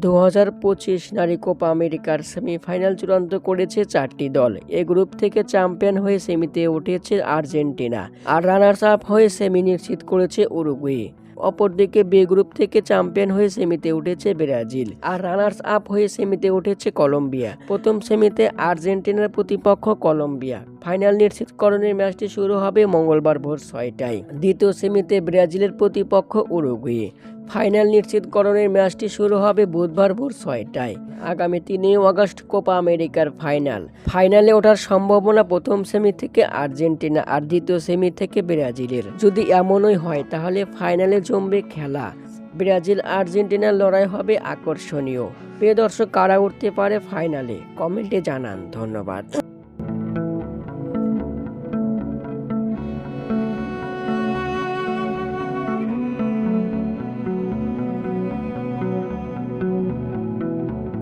দু হাজার পঁচিশ নারী কোপা আমেরিকার সেমিফাইনাল চূড়ান্ত করেছে চারটি দল। এ গ্রুপ থেকে চ্যাম্পিয়ন হয়ে সেমিতে উঠেছে আর্জেন্টিনা আর রানার্স আপ হয়ে সেমি নিশ্চিত করেছে উরুগুয়ে। অপরদিকে বি গ্রুপ থেকে চ্যাম্পিয়ন হয়ে সেমিতে উঠেছে ব্রাজিল আর রানার্স আপ হয়ে সেমিতে উঠেছে কলম্বিয়া। প্রথম সেমিতে আর্জেন্টিনার প্রতিপক্ষ কলম্বিয়া। ফাইনাল নিশ্চিতকরণের ম্যাচটি শুরু হবে মঙ্গলবার ভোর ছয়টায়। দ্বিতীয় সেমিতে ব্রাজিলের প্রতিপক্ষ উরুগুয়ে। ফাইনাল নিশ্চিতকরণের ম্যাচটি শুরু হবে বুধবার ভোর ছয়টায়। আগামী তিনই আগস্ট কোপা আমেরিকার ফাইনাল। ফাইনালে ওঠার সম্ভাবনা প্রথম সেমি থেকে আর্জেন্টিনা আর দ্বিতীয় সেমি থেকে ব্রাজিলের। যদি এমনই হয়, তাহলে ফাইনালে জমবে খেলা। ব্রাজিল আর্জেন্টিনার লড়াই হবে আকর্ষণীয়। প্রিয় দর্শক, কারা উঠতে পারে ফাইনালে? কমেন্টে জানান। ধন্যবাদ।